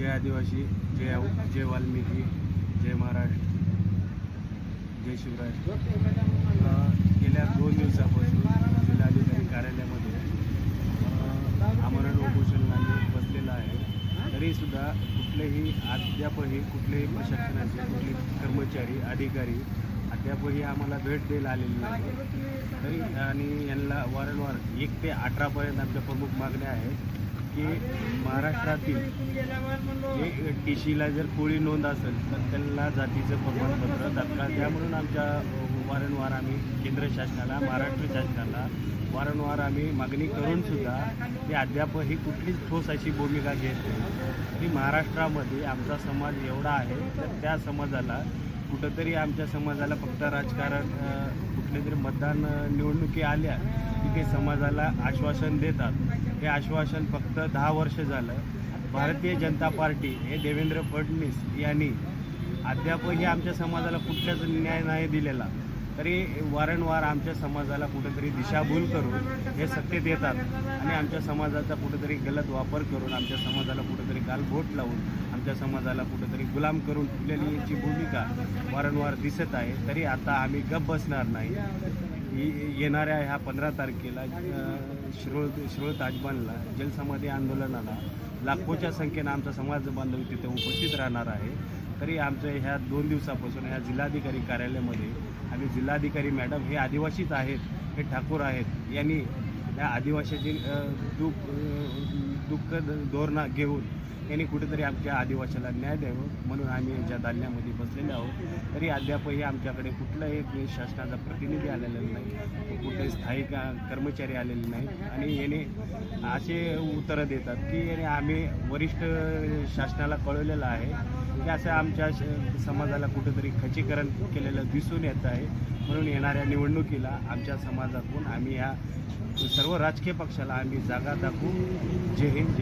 जय आदिवासी जय जय वाल्मिकी जय महाराष्ट्र जय शिवराय. गेल्या दोन दिवसापासून जिल्हाधिकारी कार्यालयामध्ये आमरण उपोषणाने बसलेलं आहे. तरीसुद्धा कुठलेही अद्यापही कुठलेही प्रशासनाचे कुठले कर्मचारी अधिकारी अद्यापही आम्हाला भेट द्यायला आलेली नाही. तरी आणि यांना वारंवार एक ते अठरापर्यंत आमच्या प्रमुख मागण्या आहेत की महाराष्ट्रातील एक टी सीला जर कोळी नोंद असेल तर त्यांना जातीचं प्रमाणपत्र तात्काळ द्या म्हणून आमच्या वारंवार आम्ही केंद्र शासनाला महाराष्ट्र शासनाला वारंवार आम्ही मागणी करून सुद्धा अद्याप ही कुठलीच ठोस अशी भूमिका घेत नाही. तरी महाराष्ट्रामध्ये आमचा समाज एवढा आहे तर त्या समाजाला कुठंतरी आमच्या समाजाला फक्त राजकारण कुठले तरी मतदान निवडणुकी आल्या की ते समाजाला आश्वासन देतात. हे आश्वासन फक्त दहा वर्ष झालं. भारतीय जनता पार्टी हे देवेंद्र फडणवीस यांनी अद्यापही आमच्या समाजाला कुठल्याच न्याय नाही दिलेला. तरी वारंवार आमच्या समाजाला कुठेतरी दिशाभूल करून हे सत्तेत येतात आणि आमच्या समाजाचा कुठेतरी गलत वापर करून आमच्या समाजाला कुठेतरी गालबोट लावून आमच्या समाजाला कुठंतरी गुलाम करून ठेवलेली याची भूमिका वारंवार दिसत आहे. तरी आता आम्ही गप बसणार नाही. येणाऱ्या ह्या पंधरा तारखेला शिरोळ शिरोळ ताजबानला जलसमाधी आंदोलनाला लाखोच्या संख्येनं आमचा समाज बांधव तिथे उपस्थित राहणार आहे. तरी आमच्या ह्या दोन दिवसापासून ह्या जिल्हाधिकारी कार्यालयामध्ये आम्ही जिल्हाधिकारी मॅडम हे आदिवासीच आहेत हे ठाकूर आहेत यांनी या आदिवासीची दुःख दुःख धोरणा घेऊन यांनी कुठेतरी आमच्या आदिवासीला न्याय द्यावं म्हणून आम्ही यांच्या दालन्यामध्ये बसलेले आहोत. तरी अद्यापही आमच्याकडे कुठलाही शासनाचा प्रतिनिधी आलेला नाही. कुठेही स्थायी कर्मचारी आलेले नाही. आणि याने असे उत्तरं देतात की याने आम्ही वरिष्ठ शासनाला कळवलेलं आहे की असं आमच्या समाजाला कुठेतरी खचीकरण केलेलं दिसून येत आहे. म्हणून येणाऱ्या निवडणुकीला आमच्या समाजातून आम्ही या सर्व राजकीय पक्षाला आम्ही जागा दाखवू जे हिंद